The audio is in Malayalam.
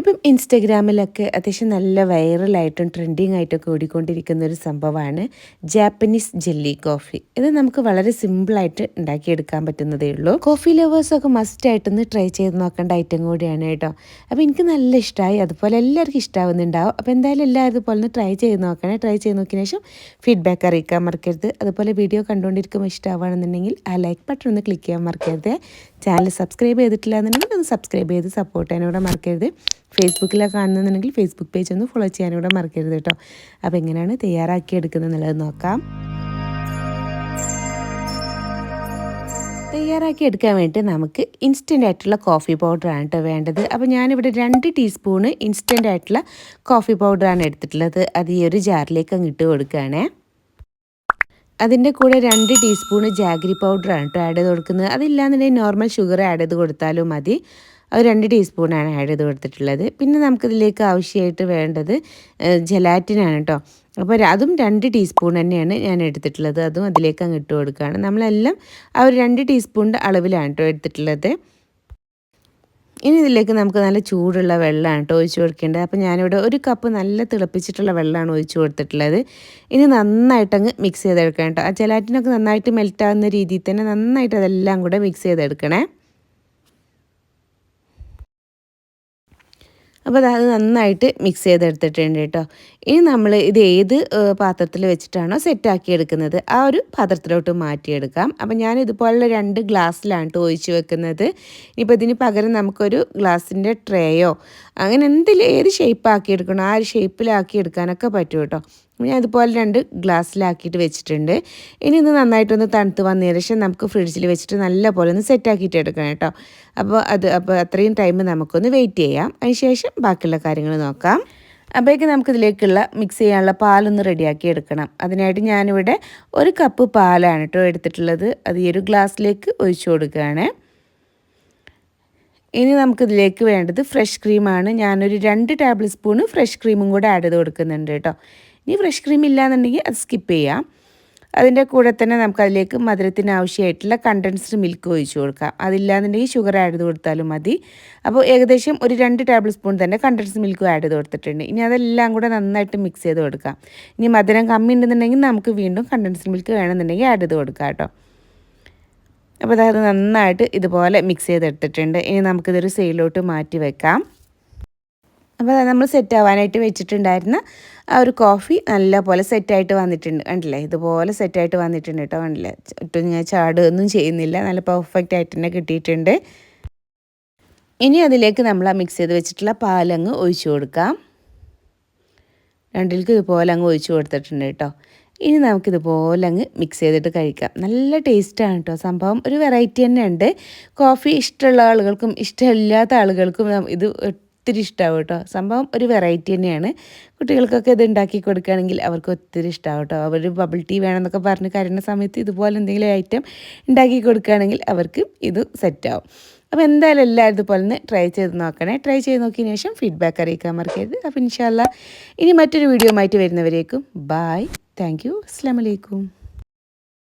ഇപ്പം ഇൻസ്റ്റഗ്രാമിലൊക്കെ അത്യാവശ്യം നല്ല വൈറലായിട്ടും ട്രെൻഡിങ് ആയിട്ടൊക്കെ ഓടിക്കൊണ്ടിരിക്കുന്ന ഒരു സംഭവമാണ് ജാപ്പനീസ് ജെല്ലി കോഫി. ഇത് നമുക്ക് വളരെ സിമ്പിളായിട്ട് ഉണ്ടാക്കിയെടുക്കാൻ പറ്റുന്നതേ ഉള്ളൂ. കോഫി ലവേഴ്സൊക്കെ മസ്റ്റായിട്ടൊന്ന് ട്രൈ ചെയ്ത് നോക്കേണ്ട ഐറ്റം കൂടിയാണ് കേട്ടോ. അപ്പോൾ എനിക്ക് നല്ല ഇഷ്ടമായി അതുപോലെ എല്ലാവർക്കും ഇഷ്ടാവുന്നുണ്ടാവും. അപ്പോൾ എന്തായാലും എല്ലാവരും ഇതുപോലെ ഒന്ന് ട്രൈ ചെയ്ത് നോക്കണേ. ട്രൈ ചെയ്ത് നോക്കിയ ശേഷം ഫീഡ്ബാക്ക് അറിയിക്കാൻ മറക്കരുത്. അതുപോലെ വീഡിയോ കണ്ടുകൊണ്ടിരിക്കുമ്പോൾ ഇഷ്ടമാവുകയാണെന്നുണ്ടെങ്കിൽ ആ ലൈക്ക് ബട്ടൺ ഒന്ന് ക്ലിക്ക് ചെയ്യാൻ മറക്കരുത്. ചാനൽ സബ്സ്ക്രൈബ് ചെയ്തിട്ടില്ല എന്നുണ്ടെങ്കിൽ ഒന്ന് സബ്സ്ക്രൈബ് ചെയ്ത് സപ്പോർട്ട് ചെയ്യാനൂടെ മറക്കരുത്. ഫേസ്ബുക്കിലൊക്കെ കാണുന്നുണ്ടെങ്കിൽ ഫേസ്ബുക്ക് പേജ് ഒന്ന് ഫോളോ ചെയ്യാനൂടെ മറക്കരുത് കേട്ടോ. അപ്പോൾ എങ്ങനെയാണ് തയ്യാറാക്കി എടുക്കുന്നത് എന്നുള്ളത് നോക്കാം. തയ്യാറാക്കി എടുക്കാൻ വേണ്ടി നമുക്ക് ഇൻസ്റ്റന്റ് ആയിട്ടുള്ള കോഫി പൗഡറാണ് കേട്ടോ വേണ്ടത്. അപ്പോൾ ഞാനിവിടെ രണ്ട് ടീസ്പൂണ് ഇൻസ്റ്റന്റ് ആയിട്ടുള്ള കോഫി പൗഡറാണ് എടുത്തിട്ടുള്ളത്. അത് ഈ ഒരു ജാറിലേക്ക് അങ്ങ് ഇട്ട് കൊടുക്കുകയാണേ. അതിന്റെ കൂടെ രണ്ട് ടീസ്പൂണ് ജാഗ്രി പൗഡറാണ് കേട്ടോ ആഡ് ചെയ്ത് കൊടുക്കുന്നത്. അതില്ലാന്നുണ്ടെങ്കിൽ നോർമൽ ഷുഗർ ആഡ് ചെയ്ത് കൊടുത്താലും മതി. അത് രണ്ട് ടീസ്പൂണാണ് ആഡ് ചെയ്ത് കൊടുത്തിട്ടുള്ളത്. പിന്നെ നമുക്കിതിലേക്ക് ആവശ്യമായിട്ട് വേണ്ടത് ജലാറ്റിനാണ് കേട്ടോ. അപ്പോൾ അതും രണ്ട് ടീസ്പൂൺ തന്നെയാണ് ഞാൻ എടുത്തിട്ടുള്ളത്. അതും അതിലേക്ക് അങ്ങ് ഇട്ട് കൊടുക്കുകയാണ്. നമ്മളെല്ലാം ആ ഒരു രണ്ട് ടീസ്പൂണിന്റെ അളവിലാണ് കേട്ടോ എടുത്തിട്ടുള്ളത്. ഇനി ഇതിലേക്ക് നമുക്ക് നല്ല ചൂടുള്ള വെള്ളമാണ് കേട്ടോ ഒഴിച്ചു കൊടുക്കേണ്ടത്. അപ്പോൾ ഞാനിവിടെ ഒരു കപ്പ് നല്ല തിളപ്പിച്ചിട്ടുള്ള വെള്ളമാണ് ഒഴിച്ചു കൊടുത്തിട്ടുള്ളത്. ഇനി നന്നായിട്ടങ്ങ് മിക്സ് ചെയ്തെടുക്കണം കേട്ടോ. ആ ജലാറ്റിനൊക്കെ നന്നായിട്ട് മെൽറ്റാവുന്ന രീതിയിൽ തന്നെ നന്നായിട്ട് അതെല്ലാം കൂടെ മിക്സ് ചെയ്തെടുക്കണേ. അപ്പോൾ അത് നന്നായിട്ട് മിക്സ് ചെയ്തെടുത്തിട്ടുണ്ട് കേട്ടോ. ഇനി നമ്മൾ ഇത് ഏത് പാത്രത്തിൽ വെച്ചിട്ടാണോ സെറ്റാക്കി എടുക്കുന്നത് ആ ഒരു പാത്രത്തിലോട്ട് മാറ്റിയെടുക്കാം. അപ്പം ഞാൻ ഇതുപോലുള്ള രണ്ട് ഗ്ലാസ്സിലാണ് കേട്ടോ ഒഴിച്ച് വെക്കുന്നത്. ഇനിയിപ്പോൾ ഇതിന് പകരം നമുക്കൊരു ഗ്ലാസിന്റെ ട്രേയോ അങ്ങനെ എന്തിൽ ഏത് ഷേപ്പ് ആക്കി എടുക്കണോ ആ ഒരു ഷേപ്പിലാക്കി എടുക്കാനൊക്കെ പറ്റും കേട്ടോ ഞാൻ ഇതുപോലെ രണ്ട് ഗ്ലാസ്സിലാക്കിയിട്ട് വെച്ചിട്ടുണ്ട്. ഇനി ഇത് നന്നായിട്ടൊന്ന് തണുത്ത് വന്നതിന് ശേഷം നമുക്ക് ഫ്രിഡ്ജിൽ വെച്ചിട്ട് നല്ല പോലെ ഒന്ന് സെറ്റാക്കിയിട്ട് എടുക്കണം കേട്ടോ. അപ്പോൾ അത് അപ്പോൾ അത്രയും ടൈം നമുക്കൊന്ന് വെയിറ്റ് ചെയ്യാം. അതിനുശേഷം ബാക്കിയുള്ള കാര്യങ്ങൾ നോക്കാം. അപ്പോഴേക്ക് നമുക്കിതിലേക്കുള്ള മിക്സ് ചെയ്യാനുള്ള പാലൊന്ന് റെഡിയാക്കി എടുക്കണം. അതിനായിട്ട് ഞാനിവിടെ ഒരു കപ്പ് പാലാണ് കേട്ടോ എടുത്തിട്ടുള്ളത്. അത് ഈ ഒരു ഗ്ലാസ്സിലേക്ക് ഒഴിച്ചു കൊടുക്കുകയാണ്. ഇനി നമുക്കിതിലേക്ക് വേണ്ടത് ഫ്രഷ് ക്രീമാണ് ഞാനൊരു രണ്ട് ടേബിൾ സ്പൂണ് ഫ്രഷ് ക്രീമും കൂടെ ആഡ് ചെയ്ത് കൊടുക്കുന്നുണ്ട് കേട്ടോ. ഇനി ഫ്രഷ് ക്രീം ഇല്ലാന്നുണ്ടെങ്കിൽ അത് സ്കിപ്പ് ചെയ്യാം. അതിന്റെ കൂടെ തന്നെ നമുക്ക് അതിലേക്ക് മധുരത്തിന് ആവശ്യമായിട്ടുള്ള കണ്ടൻസ്ഡ് മിൽക്ക് ഒഴിച്ചു കൊടുക്കാം. അതില്ലാന്നുണ്ടെങ്കിൽ ഷുഗർ ആഡ് ചെയ്ത് കൊടുത്താലും മതി. അപ്പോൾ ഏകദേശം ഒരു രണ്ട് ടേബിൾ സ്പൂൺ തന്നെ കണ്ടൻസ്ഡ് മിൽക്കും ആഡ് ചെയ്ത് കൊടുത്തിട്ടുണ്ട്. ഇനി അതെല്ലാം കൂടെ നന്നായിട്ട് മിക്സ് ചെയ്ത് കൊടുക്കാം. ഇനി മധുരം കമ്മി ഉണ്ടെന്നുണ്ടെങ്കിൽ നമുക്ക് വീണ്ടും കണ്ടൻസ്ഡ് മിൽക്ക് വേണമെന്നുണ്ടെങ്കിൽ ആഡ് ചെയ്ത് കൊടുക്കാം കേട്ടോ. അപ്പോൾ അതായത് നന്നായിട്ട് ഇതുപോലെ മിക്സ് ചെയ്തെടുത്തിട്ടുണ്ട്. ഇനി നമുക്കിതൊരു സെയിലോട്ട് മാറ്റി വെക്കാം. അപ്പോൾ നമ്മൾ സെറ്റ് ആവാനായിട്ട് വെച്ചിട്ടുണ്ടായിരുന്ന ആ ഒരു കോഫി നല്ലപോലെ സെറ്റായിട്ട് വന്നിട്ടുണ്ട്. കണ്ടില്ലേ? ഇതുപോലെ സെറ്റായിട്ട് വന്നിട്ടുണ്ട് കേട്ടോ കണ്ടില്ലേ? ഒട്ടും ഞാൻ ചാടുകയൊന്നും ചെയ്യുന്നില്ല. നല്ല പെർഫെക്റ്റ് ആയിട്ട് തന്നെ കിട്ടിയിട്ടുണ്ട്. ഇനി അതിലേക്ക് നമ്മൾ ആ മിക്സ് ചെയ്ത് വെച്ചിട്ടുള്ള പാലങ്ങ് ഒഴിച്ചു കൊടുക്കാം. രണ്ടിലേക്ക് ഇതുപോലെ അങ്ങ് ഒഴിച്ചു കൊടുത്തിട്ടുണ്ട് കേട്ടോ ഇനി നമുക്കിതുപോലെ അങ്ങ് മിക്സ് ചെയ്തിട്ട് കഴിക്കാം. നല്ല ടേസ്റ്റാണ് കേട്ടോ സംഭവം ഒരു വെറൈറ്റി തന്നെ ഉണ്ട്. കോഫി ഇഷ്ടമുള്ള ആളുകൾക്കും ഇഷ്ടമില്ലാത്ത ആളുകൾക്കും ഇത് ഒത്തിരി ഇഷ്ടമാവും കേട്ടോ. സംഭവം ഒരു വെറൈറ്റി തന്നെയാണ്. കുട്ടികൾക്കൊക്കെ ഇത് ഉണ്ടാക്കി കൊടുക്കുകയാണെങ്കിൽ അവർക്ക് ഒത്തിരി ഇഷ്ടമാവും കേട്ടോ. അവർ ബബിൾ ടീ വേണമെന്നൊക്കെ പറഞ്ഞ് കരുന്ന സമയത്ത് ഇതുപോലെ എന്തെങ്കിലും ഐറ്റം ഉണ്ടാക്കി കൊടുക്കുകയാണെങ്കിൽ അവർക്ക് ഇത് സെറ്റാവും അപ്പോൾ എന്തായാലും എല്ലാവരും ഇതുപോലെ ഒന്ന് ട്രൈ ചെയ്ത് നോക്കണേ. ട്രൈ ചെയ്ത് നോക്കിയതിന് ശേഷം ഫീഡ്ബാക്ക് അറിയിക്കാൻ മറക്കരുത്. അപ്പോൾ ഇൻഷാല്ല ഇനി മറ്റൊരു വീഡിയോ ആയിട്ട് വരുന്നവരേക്കും. ബായ് താങ്ക് യു അസ്സാം